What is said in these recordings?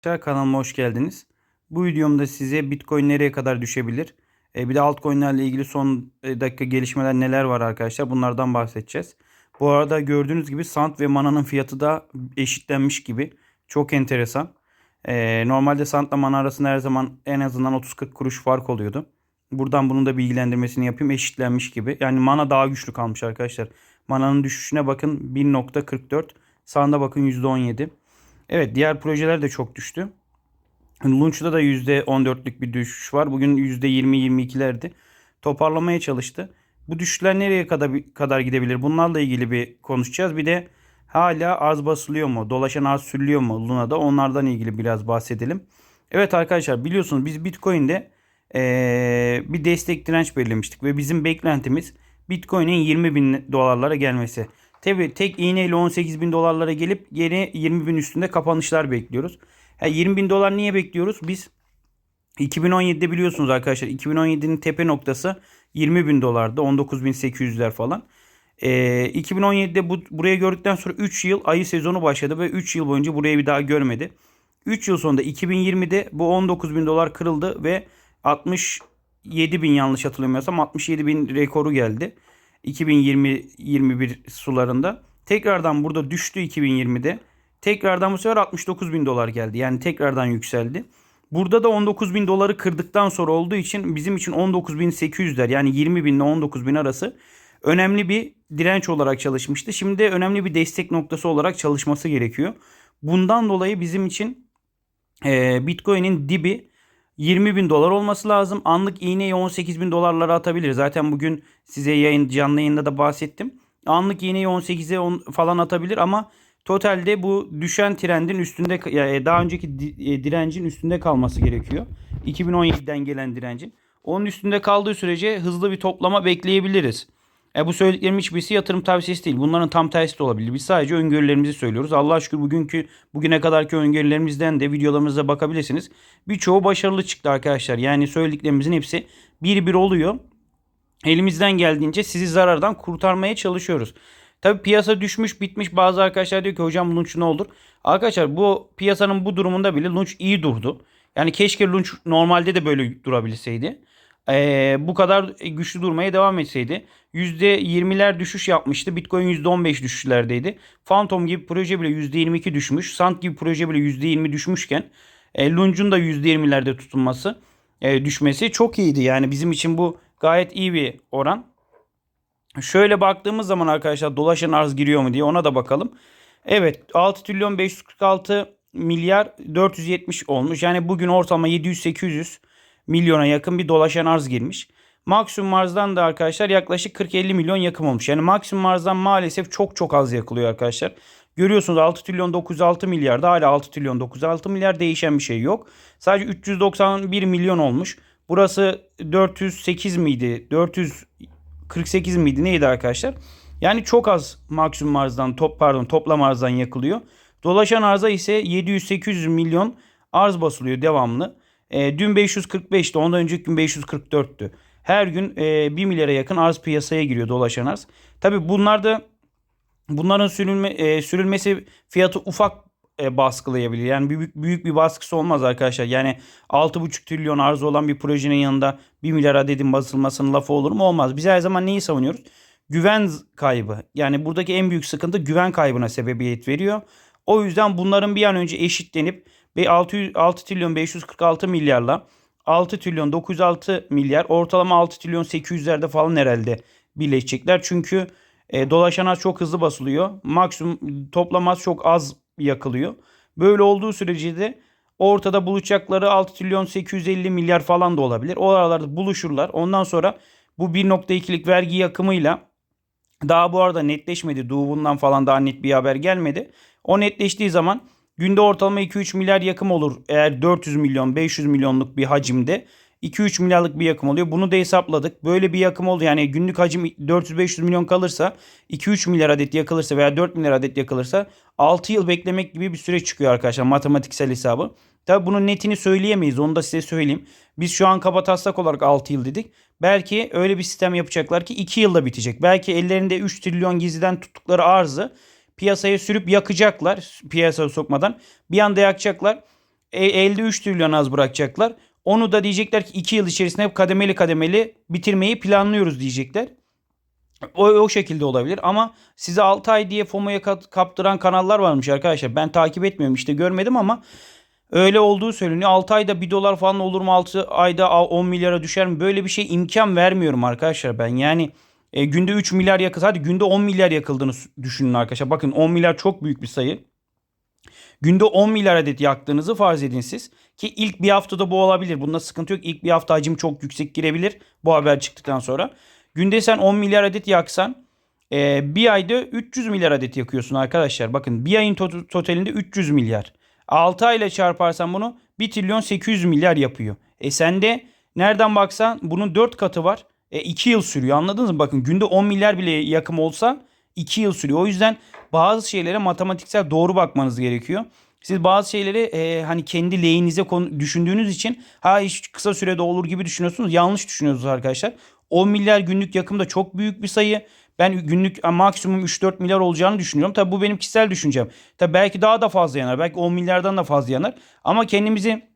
Arkadaşlar kanalıma hoş geldiniz. Bu videomda size Bitcoin nereye kadar düşebilir? E, bir de altcoin'lerle ilgili son e, dakika gelişmeler neler var arkadaşlar bunlardan bahsedeceğiz. Bu arada gördüğünüz gibi Sand ve Mana'nın fiyatı da eşitlenmiş gibi. Çok enteresan. E, normalde Sand'la Mana arasında her zaman en azından 30-40 kuruş fark oluyordu. Buradan bunun da bilgilendirmesini yapayım. Eşitlenmiş gibi. Yani Mana daha güçlü kalmış arkadaşlar. Mana'nın düşüşüne bakın 1.44. Sand'a bakın %17. Evet diğer projeler de çok düştü. Launch'da da %14'lük bir düşüş var. Bugün %20-22'lerdi. Toparlamaya çalıştı. Bu düşüşler nereye kadar, kadar gidebilir? Bunlarla ilgili bir konuşacağız. Bir de hala arz basılıyor mu? Dolaşan arz sürülüyor mu Luna'da? Onlardan ilgili biraz bahsedelim. Evet arkadaşlar biliyorsunuz biz Bitcoin'de ee, bir destek direnç belirlemiştik. Ve bizim beklentimiz Bitcoin'in 20 bin dolarlara gelmesi. Tabi tek iğneyle 18 bin dolarlara gelip geri 20 bin üstünde kapanışlar bekliyoruz. Ha, 20 bin dolar niye bekliyoruz? Biz 2017'de biliyorsunuz arkadaşlar 2017'nin tepe noktası 20 bin dolardı. 19 bin 800'ler falan. Ee, 2017'de bu, buraya gördükten sonra 3 yıl ayı sezonu başladı ve 3 yıl boyunca burayı bir daha görmedi. 3 yıl sonunda 2020'de bu 19 bin dolar kırıldı ve 67 bin yanlış hatırlamıyorsam 67 bin rekoru geldi. 2020-21 sularında. Tekrardan burada düştü 2020'de. Tekrardan bu sefer 69 bin dolar geldi. Yani tekrardan yükseldi. Burada da 19 bin doları kırdıktan sonra olduğu için bizim için 19 bin 800'ler yani 20 bin ile 19 bin arası önemli bir direnç olarak çalışmıştı. Şimdi de önemli bir destek noktası olarak çalışması gerekiyor. Bundan dolayı bizim için e, Bitcoin'in dibi 20 bin dolar olması lazım. Anlık iğneyi 18 bin dolarlara atabilir. Zaten bugün size yayın canlı yayında da bahsettim. Anlık iğneyi 18'e falan atabilir ama totalde bu düşen trendin üstünde yani daha önceki e, direncin üstünde kalması gerekiyor. 2017'den gelen direncin. Onun üstünde kaldığı sürece hızlı bir toplama bekleyebiliriz. E bu söylediklerim hiçbirisi yatırım tavsiyesi değil. Bunların tam tersi de olabilir. Biz sadece öngörülerimizi söylüyoruz. Allah şükür bugünkü bugüne kadarki öngörülerimizden de videolarımıza bakabilirsiniz. Birçoğu başarılı çıktı arkadaşlar. Yani söylediklerimizin hepsi bir bir oluyor. Elimizden geldiğince sizi zarardan kurtarmaya çalışıyoruz. Tabi piyasa düşmüş bitmiş bazı arkadaşlar diyor ki hocam Lunch ne olur? Arkadaşlar bu piyasanın bu durumunda bile Lunch iyi durdu. Yani keşke Lunch normalde de böyle durabilseydi e, bu kadar güçlü durmaya devam etseydi %20'ler düşüş yapmıştı. Bitcoin %15 düşüşlerdeydi. Phantom gibi proje bile %22 düşmüş. Sant gibi proje bile %20 düşmüşken e, Lunge'un da %20'lerde tutunması e, düşmesi çok iyiydi. Yani bizim için bu gayet iyi bir oran. Şöyle baktığımız zaman arkadaşlar dolaşan arz giriyor mu diye ona da bakalım. Evet 6 trilyon 546 milyar 470 olmuş. Yani bugün ortalama 700-800 milyona yakın bir dolaşan arz girmiş. Maksimum arzdan da arkadaşlar yaklaşık 40-50 milyon yakın olmuş. Yani maksimum arzdan maalesef çok çok az yakılıyor arkadaşlar. Görüyorsunuz 6 trilyon 906 milyarda hala 6 trilyon 906 milyar değişen bir şey yok. Sadece 391 milyon olmuş. Burası 408 miydi? 448 miydi? Neydi arkadaşlar? Yani çok az maksimum arzdan top pardon toplam arzdan yakılıyor. Dolaşan arza ise 700-800 milyon arz basılıyor devamlı. E, dün 545'ti. Ondan önceki gün 544'tü. Her gün e, 1 milyara yakın arz piyasaya giriyor dolaşan arz. Tabi bunlar da bunların sürülme, e, sürülmesi fiyatı ufak e, baskılayabilir. Yani büyük, büyük bir baskısı olmaz arkadaşlar. Yani 6,5 trilyon arz olan bir projenin yanında 1 milyar adetin basılmasının lafı olur mu? Olmaz. Biz her zaman neyi savunuyoruz? Güven kaybı. Yani buradaki en büyük sıkıntı güven kaybına sebebiyet veriyor. O yüzden bunların bir an önce eşitlenip ve 6, 6 trilyon 546 milyarla 6 trilyon 906 milyar ortalama 6 trilyon 800'lerde falan herhalde birleşecekler. Çünkü e, dolaşan az çok hızlı basılıyor. Maksimum toplam az çok az yakılıyor. Böyle olduğu sürece de ortada buluşacakları 6 trilyon 850 milyar falan da olabilir. O aralarda buluşurlar. Ondan sonra bu 1.2'lik vergi yakımıyla daha bu arada netleşmedi. Doğu'ndan falan daha net bir haber gelmedi. O netleştiği zaman Günde ortalama 2-3 milyar yakım olur. Eğer 400 milyon 500 milyonluk bir hacimde 2-3 milyarlık bir yakım oluyor. Bunu da hesapladık. Böyle bir yakım oldu. Yani günlük hacim 400-500 milyon kalırsa 2-3 milyar adet yakılırsa veya 4 milyar adet yakılırsa 6 yıl beklemek gibi bir süre çıkıyor arkadaşlar matematiksel hesabı. Tabi bunun netini söyleyemeyiz. Onu da size söyleyeyim. Biz şu an kaba taslak olarak 6 yıl dedik. Belki öyle bir sistem yapacaklar ki 2 yılda bitecek. Belki ellerinde 3 trilyon gizliden tuttukları arzı piyasaya sürüp yakacaklar piyasaya sokmadan. Bir anda yakacaklar. e, elde 3 trilyon az bırakacaklar. Onu da diyecekler ki 2 yıl içerisinde hep kademeli kademeli bitirmeyi planlıyoruz diyecekler. O, o şekilde olabilir ama size 6 ay diye FOMO'ya kaptıran kanallar varmış arkadaşlar. Ben takip etmiyorum işte görmedim ama öyle olduğu söyleniyor. 6 ayda 1 dolar falan olur mu? 6 ayda 10 milyara düşer mi? Böyle bir şey imkan vermiyorum arkadaşlar ben. Yani e, günde 3 milyar yakıl. Hadi günde 10 milyar yakıldığını düşünün arkadaşlar. Bakın 10 milyar çok büyük bir sayı. Günde 10 milyar adet yaktığınızı farz edin siz. Ki ilk bir haftada bu olabilir. Bunda sıkıntı yok. İlk bir hafta hacim çok yüksek girebilir. Bu haber çıktıktan sonra. Günde sen 10 milyar adet yaksan e, bir ayda 300 milyar adet yakıyorsun arkadaşlar. Bakın bir ayın to- totalinde 300 milyar. 6 ayla çarparsan bunu 1 trilyon 800 milyar yapıyor. E sende nereden baksan bunun 4 katı var. E 2 yıl sürüyor anladınız mı? Bakın günde 10 milyar bile yakım olsa 2 yıl sürüyor. O yüzden bazı şeylere matematiksel doğru bakmanız gerekiyor. Siz bazı şeyleri e, hani kendi lehinize konu, düşündüğünüz için ha iş kısa sürede olur gibi düşünüyorsunuz. Yanlış düşünüyorsunuz arkadaşlar. 10 milyar günlük yakım da çok büyük bir sayı. Ben günlük maksimum 3-4 milyar olacağını düşünüyorum. Tabi bu benim kişisel düşüncem. Tabi belki daha da fazla yanar. Belki 10 milyardan da fazla yanar. Ama kendimizi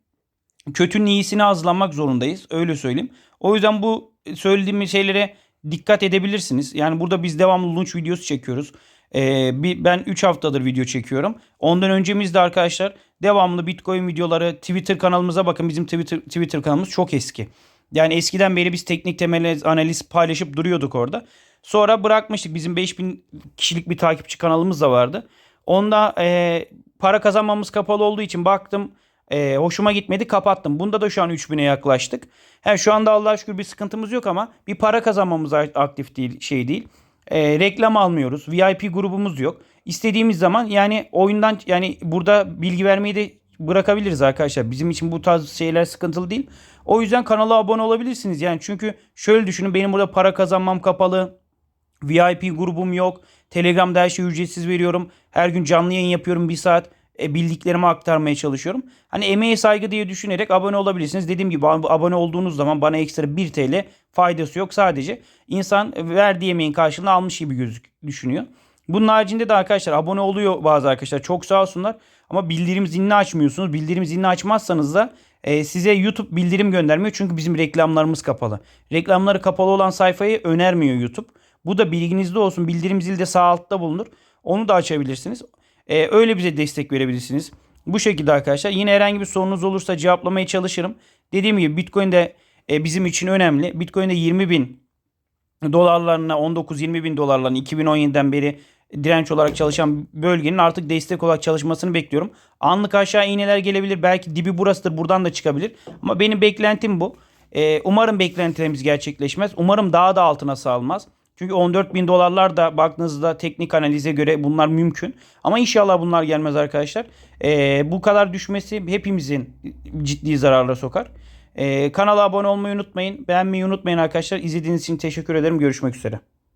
kötünün iyisine hazırlanmak zorundayız. Öyle söyleyeyim. O yüzden bu söylediğim şeylere dikkat edebilirsiniz. Yani burada biz devamlı launch videosu çekiyoruz. Ee, bir, ben 3 haftadır video çekiyorum. Ondan öncemizde arkadaşlar devamlı Bitcoin videoları Twitter kanalımıza bakın. Bizim Twitter, Twitter kanalımız çok eski. Yani eskiden beri biz teknik temel analiz paylaşıp duruyorduk orada. Sonra bırakmıştık. Bizim 5000 kişilik bir takipçi kanalımız da vardı. Onda e, para kazanmamız kapalı olduğu için baktım e, hoşuma gitmedi kapattım. Bunda da şu an 3000'e yaklaştık. He, şu anda Allah'a şükür bir sıkıntımız yok ama bir para kazanmamız aktif değil şey değil. E, reklam almıyoruz. VIP grubumuz yok. İstediğimiz zaman yani oyundan yani burada bilgi vermeyi de bırakabiliriz arkadaşlar. Bizim için bu tarz şeyler sıkıntılı değil. O yüzden kanala abone olabilirsiniz. Yani çünkü şöyle düşünün benim burada para kazanmam kapalı. VIP grubum yok. Telegram'da her şeyi ücretsiz veriyorum. Her gün canlı yayın yapıyorum bir saat. E, bildiklerimi aktarmaya çalışıyorum. Hani emeğe saygı diye düşünerek abone olabilirsiniz. Dediğim gibi ab- abone olduğunuz zaman bana ekstra 1 TL faydası yok. Sadece insan verdiği emeğin karşılığını almış gibi gözük düşünüyor. Bunun haricinde de arkadaşlar abone oluyor bazı arkadaşlar. Çok sağ olsunlar. Ama bildirim zilini açmıyorsunuz. Bildirim zilini açmazsanız da e, size YouTube bildirim göndermiyor. Çünkü bizim reklamlarımız kapalı. Reklamları kapalı olan sayfayı önermiyor YouTube. Bu da bilginizde olsun. Bildirim zili de sağ altta bulunur. Onu da açabilirsiniz. Ee, öyle bize destek verebilirsiniz. Bu şekilde arkadaşlar. Yine herhangi bir sorunuz olursa cevaplamaya çalışırım. Dediğim gibi Bitcoin de e, bizim için önemli. Bitcoin'de 20 bin dolarlarına 19-20 bin dolarlarına 2017'den beri direnç olarak çalışan bölgenin artık destek olarak çalışmasını bekliyorum. Anlık aşağı iğneler gelebilir. Belki dibi burasıdır. Buradan da çıkabilir. Ama benim beklentim bu. Ee, umarım beklentilerimiz gerçekleşmez. Umarım daha da altına salmaz. Çünkü 14 bin dolarlar da baktığınızda teknik analize göre bunlar mümkün. Ama inşallah bunlar gelmez arkadaşlar. Ee, bu kadar düşmesi hepimizin ciddi zararla sokar. Ee, kanala abone olmayı unutmayın. Beğenmeyi unutmayın arkadaşlar. İzlediğiniz için teşekkür ederim. Görüşmek üzere.